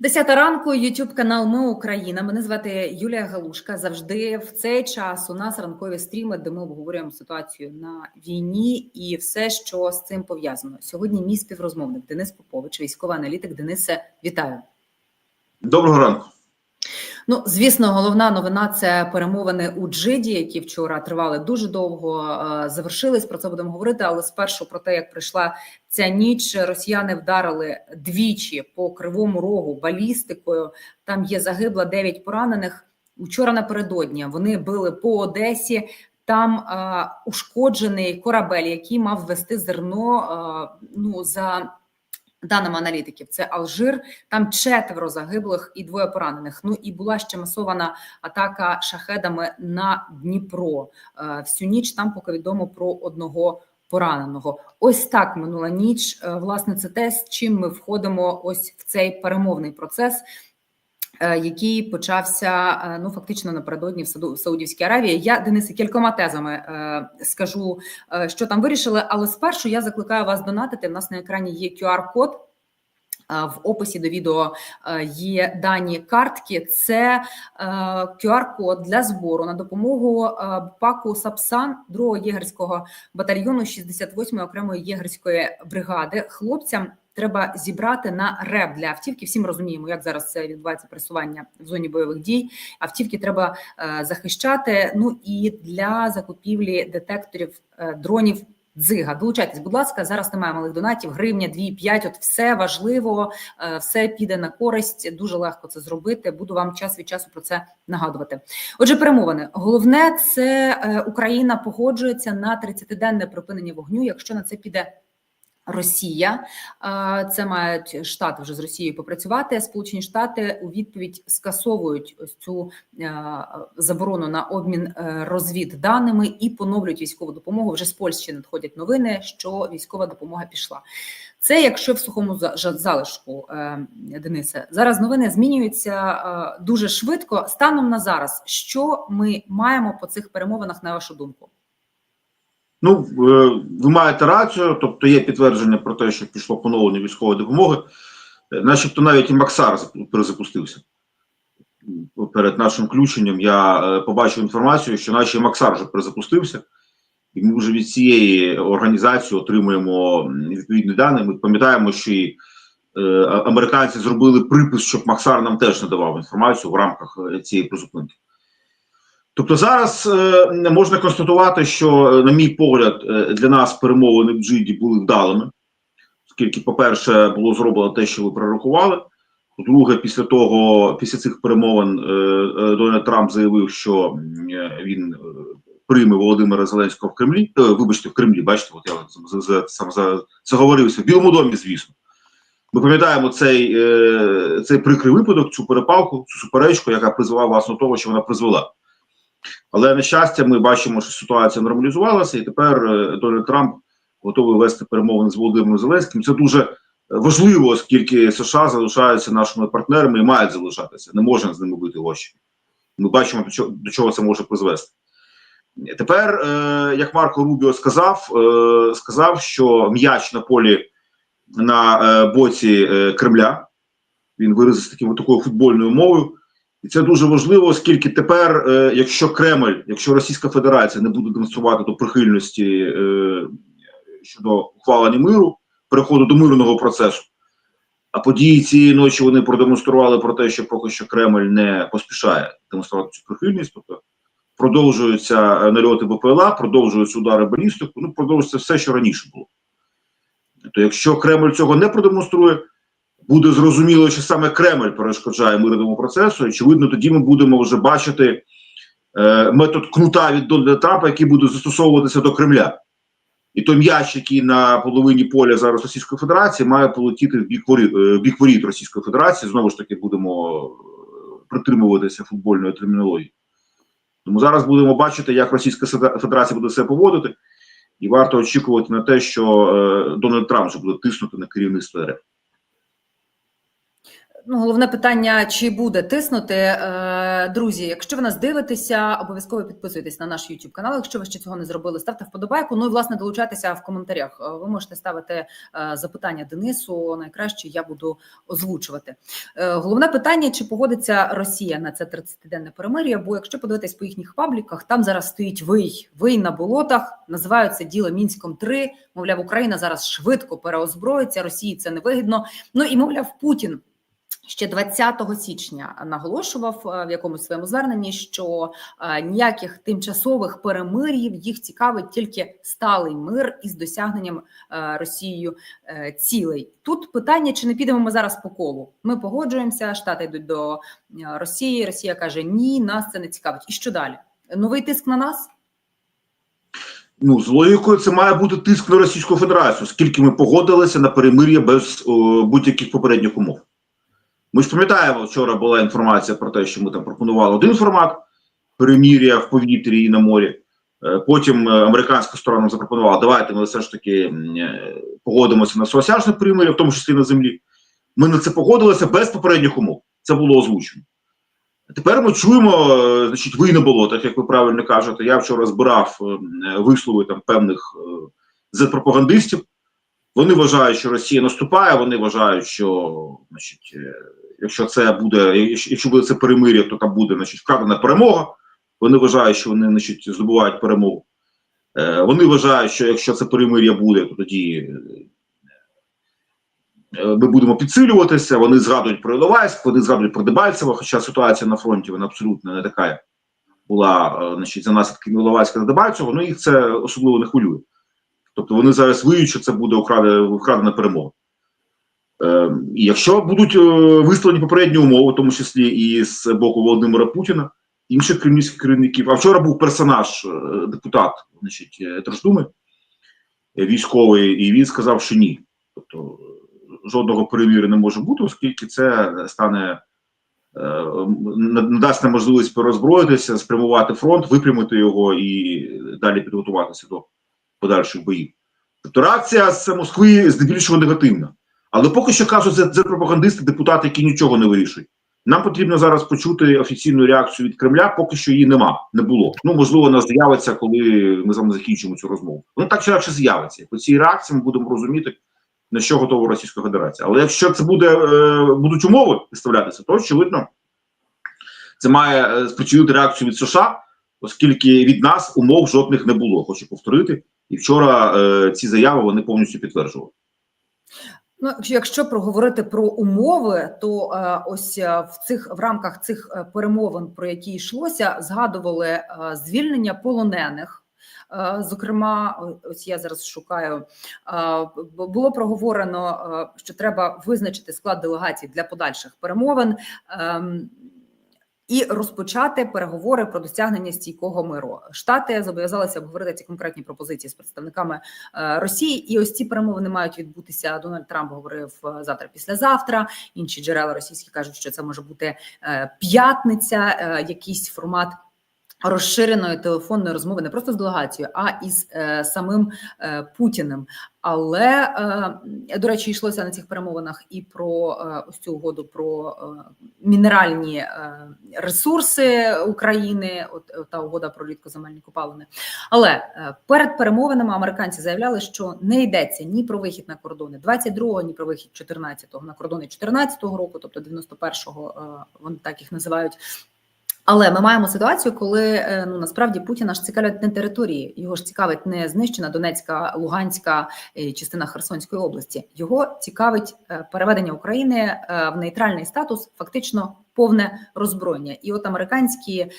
Десята ранку, YouTube канал Ми Україна. Мене звати Юлія Галушка. Завжди в цей час у нас ранкові стріми, де ми обговорюємо ситуацію на війні і все, що з цим пов'язано. Сьогодні мій співрозмовник Денис Попович, військовий аналітик. Денисе, вітаю. Доброго ранку. Ну, звісно, головна новина це перемовини у Джиді, які вчора тривали дуже довго. е, Завершились про це будемо говорити. Але спершу про те, як прийшла ця ніч, росіяни вдарили двічі по кривому рогу балістикою. Там є загибла 9 поранених. Вчора напередодні вони били по Одесі. Там е, ушкоджений корабель, який мав вести зерно. Е, ну за даними аналітиків, це Алжир. Там четверо загиблих і двоє поранених. Ну і була ще масована атака шахедами на Дніпро. Е, Всю ніч там поки відомо про одного пораненого. Ось так минула ніч. Е, Власне, це те, з чим ми входимо ось в цей перемовний процес. Е, Який почався е, ну фактично напередодні в Саду в Саудівській Аравії. Я Денисе кількома тезами е, скажу, що там вирішили, але спершу я закликаю вас донатити. У нас на екрані є QR-код. В описі до відео є дані картки. Це QR-код для збору на допомогу паку Сапсан 2-го єгерського батальйону 68-ї окремої єгерської бригади. Хлопцям треба зібрати на реп для автівки. Всі ми розуміємо, як зараз це відбувається пересування в зоні бойових дій. Автівки треба е, захищати. Ну і для закупівлі детекторів е, дронів. Дзига, долучайтесь, будь ласка. Зараз немає малих донатів. Гривня, 2, 5, От все важливо, е, все піде на користь. Дуже легко це зробити. Буду вам час від часу про це нагадувати. Отже, перемовини. Головне це Україна погоджується на 30-денне припинення вогню. Якщо на це піде Росія, це мають штати вже з Росією попрацювати. Сполучені Штати у відповідь скасовують ось цю е, заборону на обмін е, розвідданими і поновлюють військову допомогу. Вже з Польщі надходять новини, що військова допомога пішла. Це якщо в сухому за- залишку, е, Денисе. Зараз новини змінюються дуже швидко. Станом на зараз, що ми маємо по цих перемовинах, на вашу думку? Ну, е, ви маєте рацію, тобто є підтвердження про те, що пішло поновлення військової допомоги, Е, начебто навіть і Максар запу- перезапустився. Перед нашим включенням я е, побачив інформацію, що наш і Максар вже перезапустився, і ми вже від цієї організації отримуємо відповідні дані. Ми пам'ятаємо, що і американці зробили припис, щоб Максар нам теж надавав інформацію в рамках цієї призупинки. Тобто зараз е, можна констатувати, що, е, на мій погляд, е, для нас перемовини в Джиді були вдалими, оскільки, по-перше, було зроблено те, що ви прорахували. По-друге, після того, після цих перемовин, е, е, Дональд Трамп заявив, що він прийме Володимира Зеленського в Кремлі. Е, вибачте, в Кремлі, бачите, от я за, за, сам за заговорився в Білому домі, звісно. Ми пам'ятаємо цей, е, цей прикрий випадок, цю перепалку, цю суперечку, яка призвела власне того, що вона призвела. Але на щастя, ми бачимо, що ситуація нормалізувалася, і тепер е, Дональд Трамп готовий вести перемовини з Володимиром Зеленським. Це дуже важливо, оскільки США залишаються нашими партнерами і мають залишатися. Не можна з ними бити очі. Ми бачимо, до чого, це може призвести. Тепер, е, як Марко Рубіо сказав, е, сказав, що м'яч на полі на е, боці е, Кремля. Він виразив таким такою футбольною мовою. І це дуже важливо, оскільки тепер, е, якщо Кремль, якщо Російська Федерація не буде демонструвати до прихильності е, щодо ухвалення миру, переходу до мирного процесу, а події цієї ночі вони продемонстрували про те, що поки що Кремль не поспішає демонструвати цю прихильність, тобто продовжуються е, нальоти БПЛА, продовжуються удари балістику, ну продовжується все, що раніше було. То якщо Кремль цього не продемонструє, буде зрозуміло, що саме Кремль перешкоджає мирному процесу. Очевидно, тоді ми будемо вже бачити е, метод кнута від Дональда Трампа, який буде застосовуватися до Кремля. І той м'яч, який на половині поля зараз Російської Федерації, має полетіти в бік воріт, е, бік воріт Російської Федерації. Знову ж таки, будемо е, притримуватися футбольної термінології. Тому зараз будемо бачити, як Російська Федерація буде себе поводити, і варто очікувати на те, що е, Дональд Трамп вже буде тиснути на керівництво РФ. Ну, головне питання: чи буде тиснути Е, друзі? Якщо ви нас дивитеся, обов'язково підписуйтесь на наш YouTube канал. Якщо ви ще цього не зробили, ставте вподобайку. Ну і власне долучайтеся в коментарях. Е, Ви можете ставити е, запитання Денису. Найкраще я буду озвучувати. Головне питання: чи погодиться Росія на це 30-денне перемир'я? Бо якщо подивитись по їхніх пабліках, там зараз стоїть вий, вий на болотах, називають діло мінськом 3 Мовляв, Україна зараз швидко переозброїться, Росії це не вигідно. Ну і мовляв, Путін. Ще 20 січня наголошував е, в якомусь своєму зверненні, що е, ніяких тимчасових перемир'їв їх цікавить тільки сталий мир із досягненням е, Росією цілей. Тут питання: чи не підемо ми зараз по колу? Ми погоджуємося, Штати йдуть до Росії. Росія каже: Ні, нас це не цікавить. І що далі? Новий тиск на нас? Ну, з логікою це має бути тиск на Російську Федерацію, оскільки ми погодилися на перемир'я без будь-яких попередніх умов. Ми ж пам'ятаємо, вчора була інформація про те, що ми там пропонували один формат перемир'я в повітрі і на морі. Е, Потім е, американська сторона запропонувала, давайте ми все ж таки е, погодимося на суосяжне перемир'я, в тому числі на землі. Ми на це погодилися без попередніх умов. Це було озвучено. Тепер ми чуємо, значить, ви на болотах, як ви правильно кажете. Я вчора збирав вислови там певних Z-пропагандистів. Вони вважають, що Росія наступає. Вони вважають, що значить, якщо це буде, якщо буде це перемир'я, то там буде значить, вкрадена перемога. Вони вважають, що вони значить, здобувають перемогу. Е, Вони вважають, що якщо це перемир'я буде, то тоді е, ми будемо підсилюватися. Вони згадують про Іловайськ, вони згадують про Дебальцево, хоча ситуація на фронті вона абсолютно не така була е, значить, за наслідками Іловайська та Дебальцево, ну їх це особливо не хвилює. Тобто вони зараз виють, що це буде вкрадена перемога. Е, якщо будуть е, виставлені попередні умови, в тому числі і з боку Володимира Путіна, інших кремлівських керівників, а вчора був персонаж, е, депутат значить, е, військовий, і він сказав, що ні. Тобто жодного перемір'я не може бути, оскільки це стане надасть нам можливість перезброїтися, спрямувати фронт, випрямити його і далі підготуватися до подальших боїв. Тобто реакція з Москви здебільшого негативна. Але поки що кажуть, це, пропагандисти, депутати, які нічого не вирішують. Нам потрібно зараз почути офіційну реакцію від Кремля, поки що її нема, не було. Ну можливо, вона з'явиться, коли ми з вами закінчимо цю розмову. Вона так чи інакше з'явиться. По цій реакції ми будемо розуміти, на що готова Російська Федерація. Але якщо це буде е, будуть умови виставлятися, то очевидно це має е, спричинити реакцію від США, оскільки від нас умов жодних не було. Хочу повторити. І вчора е, ці заяви вони повністю підтверджували. Ну, якщо- проговорити про умови, то е, ось е, в цих в рамках цих е, перемовин, про які йшлося, згадували звільнення полонених. Зокрема, ось я зараз шукаю. Було проговорено, що треба визначити склад делегацій для подальших перемовин. І розпочати переговори про досягнення стійкого миру. Штати зобов'язалися обговорити ці конкретні пропозиції з представниками е, Росії, і ось ці перемовини мають відбутися. Дональд Трамп говорив е, завтра, післязавтра. Інші джерела російські кажуть, що це може бути е, п'ятниця, якийсь формат. Розширеної телефонної розмови не просто з делегацією, а із е, самим е, Путіним. Але е, до речі, йшлося на цих перемовинах і про е, ось цю угоду про е, мінеральні е, ресурси України. От, от та угода про рідкоземельні копалини. Але е, перед перемовинами американці заявляли, що не йдеться ні про вихід на кордони 22-го, ні про вихід 14-го на кордони 14-го року, тобто 91-го, е, вони так їх називають. Але ми маємо ситуацію, коли е, ну насправді Путіна ж цікавлять не території, його ж цікавить не знищена Донецька, Луганська е, частина Херсонської області. Його цікавить е, переведення України в нейтральний статус, фактично повне роззброєння. І от американські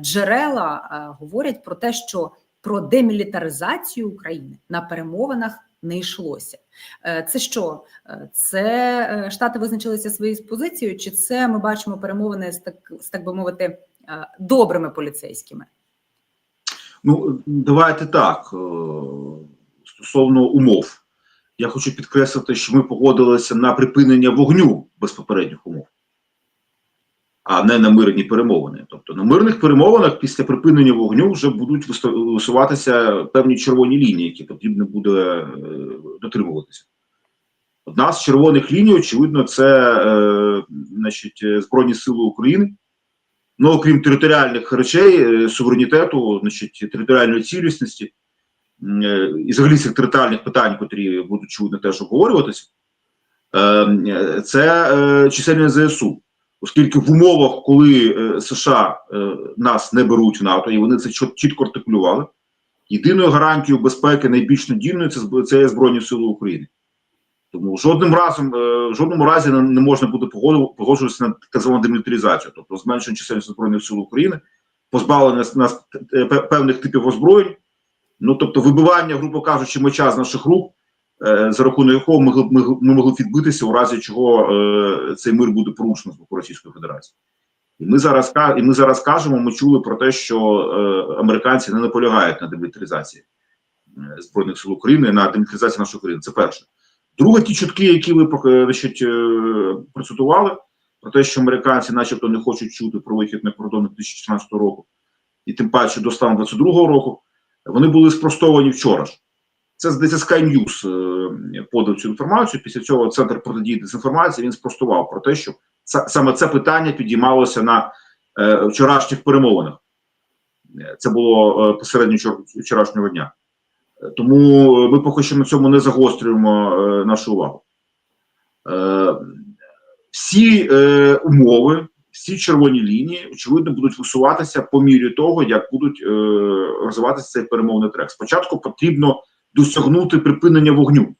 джерела говорять про те, що про демілітаризацію України на перемовинах не йшлося. Е, Це що? Е, Це е, Штати визначилися своєю позицією, чи це ми бачимо перемовини з так, з так би мовити, добрими поліцейськими? Ну, давайте так. Стосовно умов, я хочу підкреслити, що ми погодилися на припинення вогню без попередніх умов, а не на мирні перемовини. Тобто на мирних перемовинах після припинення вогню вже будуть висуватися певні червоні лінії, які потрібно буде е, дотримуватися. Одна з червоних ліній, очевидно, це е, значить, Збройні Сили України. Ну, окрім територіальних речей, е, суверенітету, значить, територіальної цілісності е, і взагалі цих територіальних питань, котрі будуть очевидно теж обговорюватися, е, е, це е, чисельність ЗСУ. Оскільки в умовах, коли е, США е, нас не беруть в НАТО, і вони це чіт- чітко артикулювали, єдиною гарантією безпеки найбільш надійною це, це Збройні Сили України. Тому жодним разом, е, в жодному разі не, можна буде погоджуватися на так звану демілітаризацію, тобто зменшення чисельності Збройних сил України, позбавлення нас, нас пе- певних типів озброєнь, ну тобто вибивання, грубо кажучи, меча з наших рук, за рахунок якого ми, гли- ми, ми могли відбитися, у разі чого е, цей мир буде порушено з боку Російської Федерації. І ми зараз і ми зараз кажемо, ми чули про те, що е, американці не наполягають на демілітаризації е, Збройних сил України, на демілітаризації нашої країни. Це перше. Друге, ті чутки, які ви е, значить, е, процитували, про те, що американці, начебто, не хочуть чути про вихід на кордони 2014 року, і тим паче до стану 22 року, вони були спростовані вчора ж. Це здається Sky News е, подав цю інформацію. Після цього центр протидії дезінформації він спростував про те, що саме це питання підіймалося на е, вчорашніх перемовинах. Е, Це було посередньо вчор- вчорашнього дня. Тому ми поки що на цьому не загострюємо нашу увагу. Всі умови, всі червоні лінії, очевидно, будуть висуватися по мірі того, як будуть розвиватися цей перемовний трек. Спочатку потрібно досягнути припинення вогню.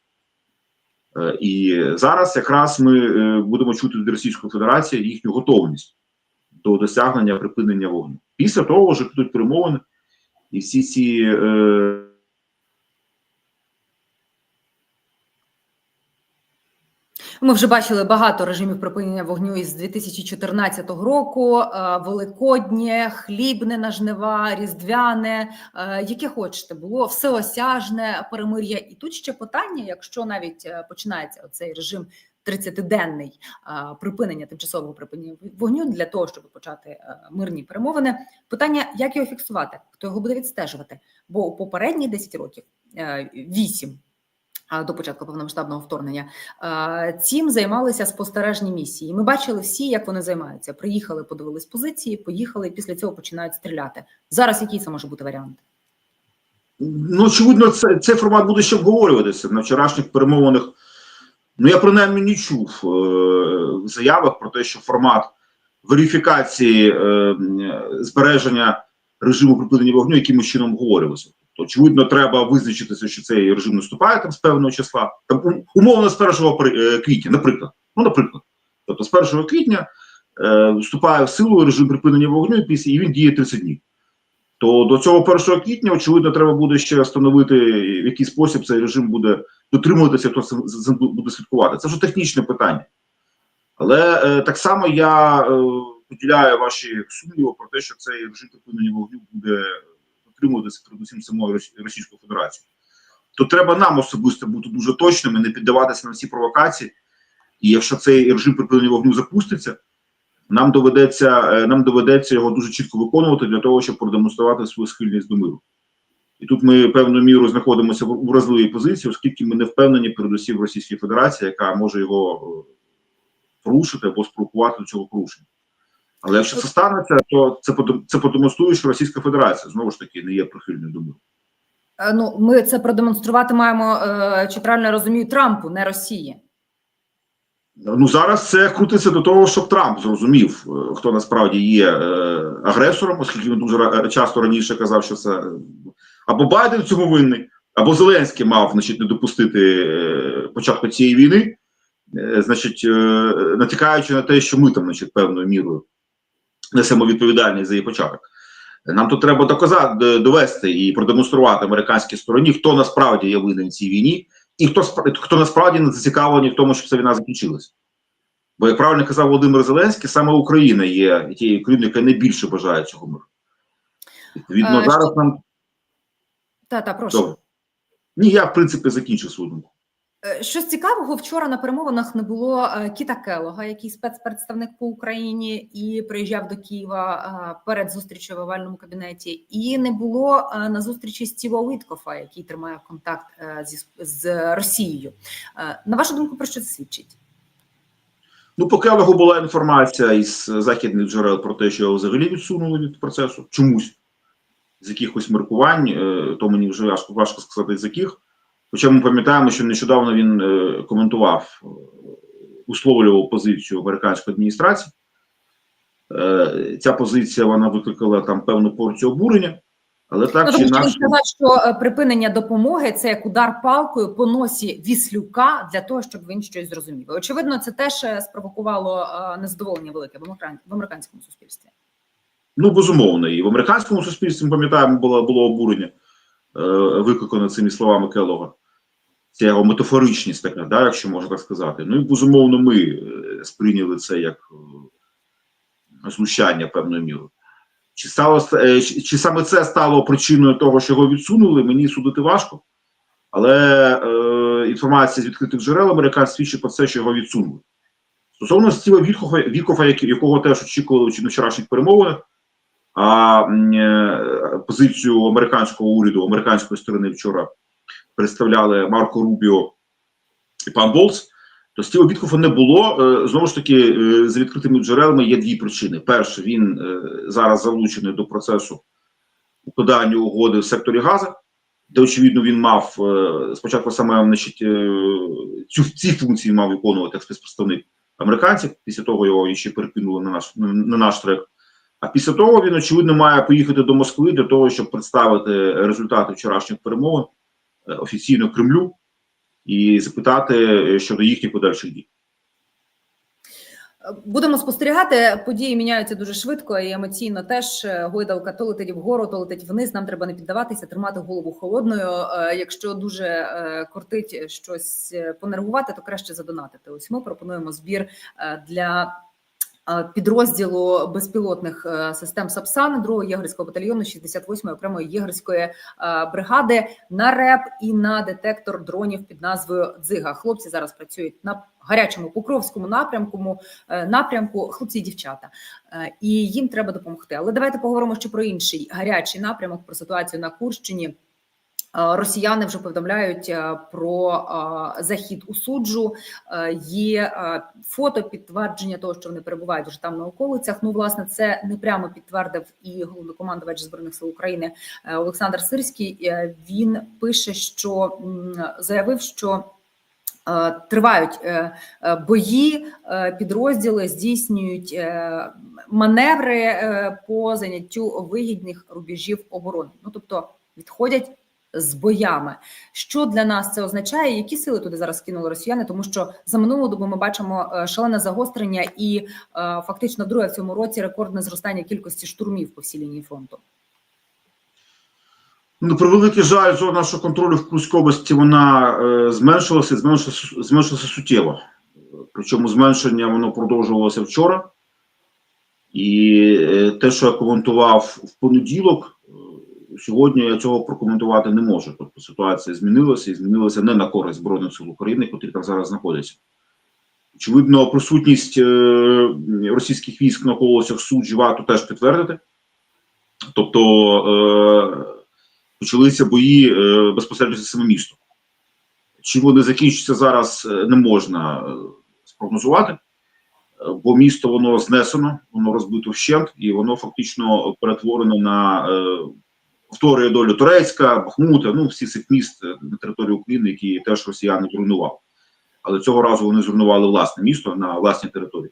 Е, І зараз якраз ми е, будемо чути від Російської Федерації їхню готовність до досягнення припинення вогню. Після того вже підуть перемовини, і всі ці е, Ми вже бачили багато режимів припинення вогню із 2014 року. е, Великоднє, хлібне на жнива, різдвяне, е, яке хочете, було всеосяжне перемир'я. І тут ще питання: якщо навіть е, починається оцей режим 30-денний е, припинення тимчасового припинення вогню для того, щоб почати мирні перемовини. Питання, як його фіксувати, хто його буде відстежувати? Бо у попередні 10 років, 8 до початку повномасштабного вторгнення. Цим займалися спостережні місії. Ми бачили всі, як вони займаються. Приїхали, подивились позиції, поїхали, і після цього починають стріляти. Зараз який це може бути варіант? Ну, очевидно, це, цей формат буде ще обговорюватися на вчорашніх перемовинах. Ну, я принаймні не чув е, в заявах про те, що формат верифікації е, збереження режиму припинення вогню якимось чином обговорювався. Тобто, очевидно, треба визначитися, що цей режим наступає там з певного числа. Там умовно з 1 е, квітня, наприклад. Ну, наприклад. Тобто, з 1 квітня е, вступає в силу режим припинення вогню, і після і він діє 30 днів то до цього 1 квітня, очевидно, треба буде ще встановити, в який спосіб цей режим буде дотримуватися, хто цим буде слідкувати. Це вже технічне питання. Але е, так само я е, поділяю ваші сумніви про те, що цей режим припинення вогню буде дотримуватися передусім самою Рос- Російською Федерацією. То треба нам особисто бути дуже точними, не піддаватися на всі провокації. І якщо цей режим припинення вогню запуститься, нам доведеться, е, нам доведеться його дуже чітко виконувати для того, щоб продемонструвати свою схильність до миру. І тут ми певною мірою знаходимося в вразливій позиції, оскільки ми не впевнені передусім в Російській Федерації, яка може його е, порушити або спровокувати до цього порушення. Але якщо це станеться, то це це продемонструє, що Російська Федерація знову ж таки не є прихильною до миру. Е, Ну, ми це продемонструвати маємо, е, чи правильно я розумію, Трампу, не Росії. Ну зараз це крутиться до того, щоб Трамп зрозумів, е, хто насправді є агресором, оскільки він дуже часто раніше казав, що це або Байден в цьому винний, або Зеленський мав значить, не допустити початку цієї війни, значить, натякаючи на те, що ми там, значить, певною мірою несемо відповідальність за її початок. Нам тут треба доказати, довести і продемонструвати американській стороні, хто насправді є винен в цій війні, і хто хто насправді не зацікавлений в тому, щоб ця війна закінчилася. Бо, як правильно казав Володимир Зеленський, саме Україна є тією країною, яка найбільше бажає цього миру. Відповідно, Е, зараз нам Та, та, прошу. Добре. ні, я в принципі закінчив свою думку. Е, Щось цікавого вчора на перемовинах не було е, Кіта Келога, який спецпредставник по Україні і приїжджав до Києва е, перед зустрічю в овальному кабінеті, і не було на зустрічі Стіва Уіткофа, який тримає контакт зі з Росією. На вашу думку, про що це свідчить? Ну, по Келегу була інформація із західних джерел про те, що його взагалі відсунули від процесу чомусь з якихось міркувань, то мені вже важко сказати, з яких. Хоча ми пам'ятаємо, що нещодавно він е, коментував, условлював позицію американської адміністрації. Е, Ця позиція вона викликала там певну порцію обурення, але так ну, чи інакше. сказав, що е, припинення допомоги це як удар палкою по носі віслюка для того, щоб він щось зрозумів. Очевидно, це теж спровокувало незадоволення велике в американському суспільстві. Ну, безумовно, і в американському суспільстві ми пам'ятаємо, було, було обурення, викликане цими словами Келлога. Це його метафоричність така, да, якщо можна так сказати. Ну і безумовно, ми е, сприйняли це як е, знущання певною мірою. Чи, стало, е, чи, саме це стало причиною того, що його відсунули, мені судити важко. Але е, інформація з відкритих джерел американських свідчить про це, що його відсунули. Стосовно Стіва Віткофа, Вікофа, якого теж очікували на вчорашніх перемовинах, а е, позицію американського уряду, американської сторони вчора представляли Марко Рубіо і пан Болц, то Стіва Віткофа не було. Е, Знову ж таки, е, за відкритими джерелами є дві причини. Перше, він е, зараз залучений до процесу укладання угоди в секторі Газа, де, очевидно, він мав спочатку саме значить, цю, ці функції мав виконувати як спецпредставник американців, після того його ще перекинули на наш, на, на наш трек. А після того він, очевидно, має поїхати до Москви для того, щоб представити результати вчорашніх перемовин офіційно Кремлю і запитати е, щодо їхніх подальших дій. Будемо спостерігати. Події міняються дуже швидко і емоційно теж Е, гойдалка то летить вгору, то летить вниз. Нам треба не піддаватися, тримати голову холодною. Е, Якщо дуже е, кортить щось е, понервувати, то краще задонатити. Ось ми пропонуємо збір е, для. Е, Підрозділу безпілотних е, систем САПСАН 2-го єгерського батальйону 68-ї окремої єгерської е, бригади на РЕП і на детектор дронів під назвою Дзига. Хлопці зараз працюють на гарячому покровському напрямку, напрямку хлопці і дівчата, і їм треба допомогти. Але давайте поговоримо ще про інший гарячий напрямок, про ситуацію на Курщині. Росіяни вже повідомляють е, про захід у суджу. Е, Є е, фото підтвердження того, що вони перебувають вже там на околицях. Ну, власне, це не прямо підтвердив і головнокомандувач збройних сил України Олександр Сирський. Він пише, що заявив, що. Тривають бої, підрозділи здійснюють маневри по заняттю вигідних рубежів оборони. Ну тобто відходять з боями. Що для нас це означає? Які сили туди зараз кинули росіяни? Тому що за минулу добу ми бачимо е, шалене загострення і е, фактично вдруге в цьому році рекордне зростання кількості штурмів по всій лінії фронту. Ну, при великий жаль, зона нашого контролю в Курській області вона е, зменшилася, зменшилася, зменшилася суттєво. Причому зменшення воно продовжувалося вчора. І е, те, що я коментував в понеділок, сьогодні я цього прокоментувати не можу. Тобто ситуація змінилася і змінилася не на користь Збройних сил України, котрі там зараз знаходяться. Очевидно, присутність е, російських військ на околицях суджі варто теж підтвердити. Тобто е, почалися бої е, безпосередньо за саме місто. Чи вони закінчаться зараз, не можна спрогнозувати, бо місто воно знесено, воно розбито вщент, і воно фактично перетворено на повторює долю Турецька, Бахмута, ну всі цих міст е, на території України, які теж росіяни зруйнували. Але цього разу вони зруйнували власне місто на власній території.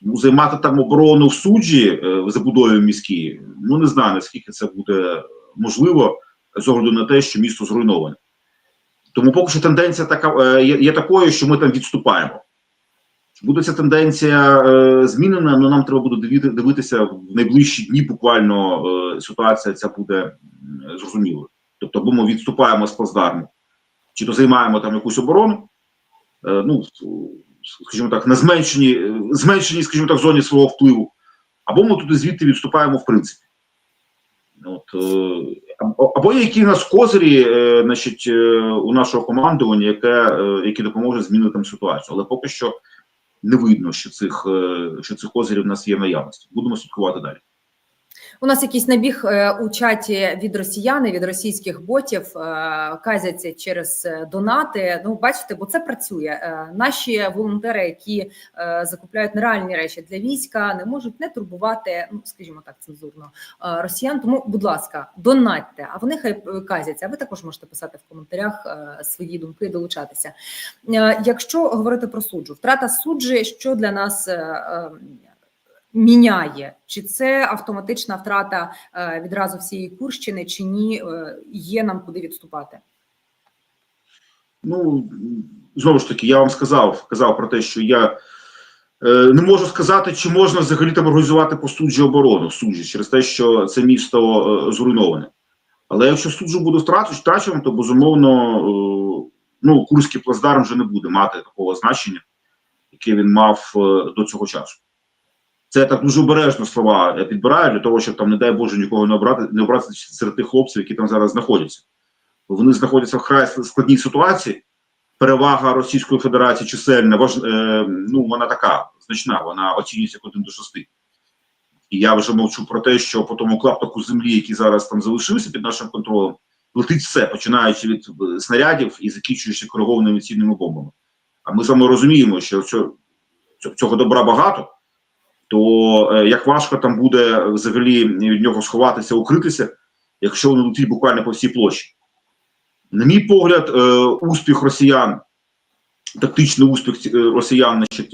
Тому займати там оборону в суджі е, в забудові міській, ну не знаю наскільки це буде можливо з огляду на те, що місто зруйноване. Тому поки що тенденція така е, є, є такою, що ми там відступаємо. Буде ця тенденція е, змінена? Ну нам треба буде дивитися в найближчі дні. Буквально е, ситуація ця буде зрозумілою. Тобто, або ми відступаємо з плацдарму, чи то займаємо там якусь оборону. Е, ну, скажімо так, на зменшенні, е, зменшеній, скажімо так, зоні свого впливу, або ми туди звідти відступаємо в принципі. От, е, Або, або які в нас козирі, е, значить, у нашого командування, яке, які допоможуть змінити там ситуацію. Але поки що не видно, що цих, е, що цих козирів в нас є наявності. Будемо слідкувати далі. У нас якийсь набіг е, у чаті від росіяни, від російських ботів е, казяться через е, донати. Ну, бачите, бо це працює. Наші волонтери, які закупляють нереальні речі для війська, не можуть не турбувати, ну скажімо так, цензурно росіян. Тому, будь ласка, донатьте. А вони хай казяться. А ви також можете писати в коментарях свої думки, долучатися. Якщо говорити про суджу, втрата суджі, що для нас. Міняє, чи це автоматична втрата е, відразу всієї Курщини, чи ні, е, є нам куди відступати? Ну знову ж таки, я вам сказав, казав про те, що я е, не можу сказати, чи можна взагалі там організувати по суджі оборону суджі через те, що це місто зруйноване. Але якщо суджу буде втрачено, то безумовно ну, Курський плацдарм вже не буде мати такого значення, яке він мав до цього часу. Це так дуже обережно слова я підбираю для того, щоб там, не дай Боже, нікого не обрати, не обрати серед тих хлопців, які там зараз знаходяться. Вони знаходяться в вкрай складній ситуації. Перевага Російської Федерації чисельна, важ, е, ну вона така значна, вона оцінюється як 1 до 6. І я вже мовчу про те, що по тому клаптику землі, який зараз там залишився під нашим контролем, летить все, починаючи від е, снарядів і закінчуючи коригованими цінними бомбами. А ми вами розуміємо, що цього добра багато, то е, як важко там буде взагалі від нього сховатися, укритися, якщо вони летить буквально по всій площі. На мій погляд, е, успіх росіян, тактичний успіх е, росіян значить,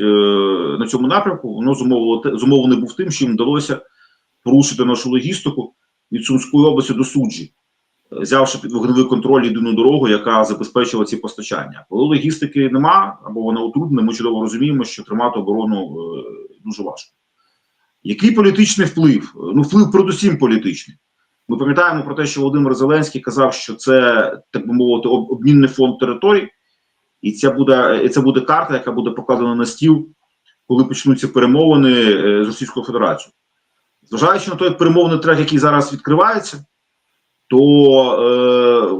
на цьому напрямку, воно зумовило був тим, що їм вдалося порушити нашу логістику від Сумської області до суджі, взявши під вогневий контроль єдину дорогу, яка забезпечила ці постачання. Коли логістики нема або вона утруднена, ми чудово розуміємо, що тримати оборону дуже важко. Який політичний вплив? Ну, вплив передусім політичний. Ми пам'ятаємо про те, що Володимир Зеленський казав, що це, так би мовити, обмінний фонд територій, і це буде, і це буде карта, яка буде покладена на стіл, коли почнуться перемовини е, з Російською Федерацією. Зважаючи на той перемовний трек, який зараз відкривається, то е,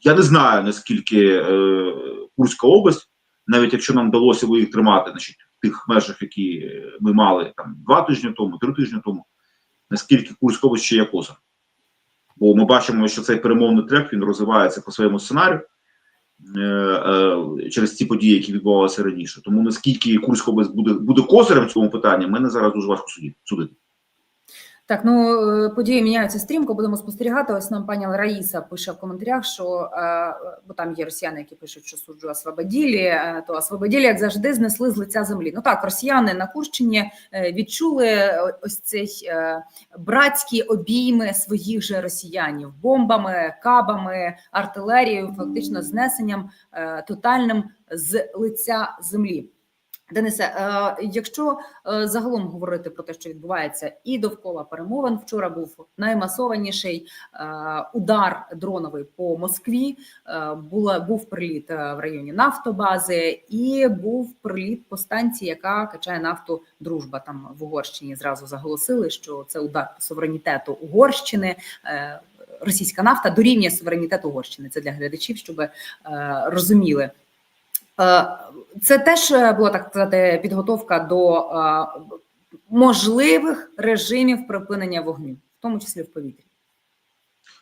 я не знаю, наскільки е, Курська область, навіть якщо нам вдалося їх тримати значить, тих межах, які ми мали там два тижні тому, три тижні тому, наскільки область ще є коза. Бо ми бачимо, що цей перемовний трек він розвивається по своєму сценарію е, е, через ті події, які відбувалися раніше. Тому наскільки Курська область буде, буде козирем в цьому питанні, мене зараз дуже важко судити. Так, ну е, події міняються стрімко. Будемо спостерігати. Ось нам пані Раїса пише в коментарях, що е, бо там є росіяни, які пишуть, що суджу освободілі, е, то освободілі, як завжди, знесли з лиця землі. Ну так, росіяни на Курщині відчули ось цей братські обійми своїх же росіянів бомбами, кабами, артилерією, фактично знесенням тотальним з лиця землі. Денисе, е, якщо е, загалом говорити про те, що відбувається, і довкола перемовин вчора був наймасованіший е, удар дроновий по Москві. Була був приліт в районі нафтобази, і був приліт по станції, яка качає нафту Дружба. Там в Угорщині зразу заголосили, що це удар по суверенітету Угорщини. Російська нафта дорівнює суверенітету Угорщини. Це для глядачів, щоб розуміли. Це теж е, була так сказати підготовка до е, можливих режимів припинення вогню, в тому числі в повітрі.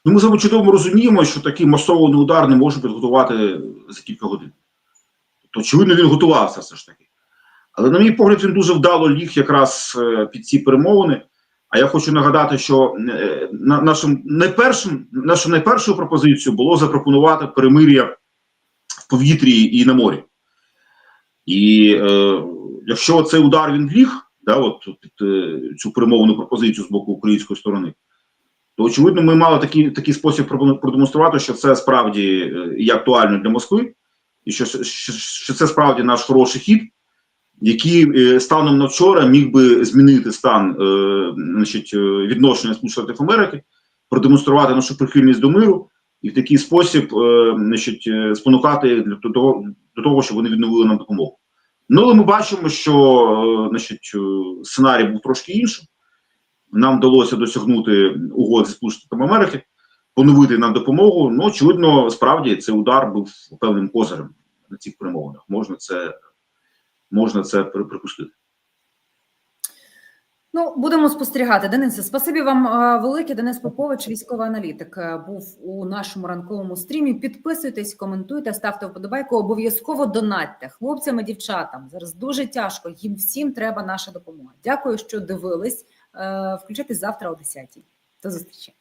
Ну, ми вами чудово розуміємо, що такий масований удар не може підготувати за кілька годин. Тобто, очевидно, він готувався все ж таки. Але, на мій погляд, він дуже вдало ліг якраз е, під ці перемовини. А я хочу нагадати, що нашим найпершим, нашу найпершою пропозицією було запропонувати перемир'я в повітрі і на морі. І е, якщо цей удар він ліг, да, от під е, цю перемовну пропозицію з боку української сторони, то очевидно, ми мали такий, такий спосіб продем- продемонструвати, що це справді е, є актуально для Москви, і що, що, що це справді наш хороший хід, який е, станом на вчора міг би змінити стан е, значить, е, відношення Сполучених Америки, продемонструвати нашу прихильність до миру і в такий спосіб е, значить, е, спонукати для того, до того, щоб вони відновили нам допомогу. Ну, але ми бачимо, що е, значить, е, сценарій був трошки іншим. Нам вдалося досягнути угод зі Сполученими Америки. поновити нам допомогу. Ну, очевидно, справді цей удар був певним козирем на цих перемовинах. Можна це, можна це припустити. Ну, будемо спостерігати. Денисе, спасибі вам е, велике. Денис Попович, військовий аналітик, е, був у нашому ранковому стрімі. Підписуйтесь, коментуйте, ставте вподобайку. Обов'язково донатьте хлопцям і дівчатам. Зараз дуже тяжко. Їм всім треба наша допомога. Дякую, що дивились. Е, Включайтесь завтра о 10 До зустрічі.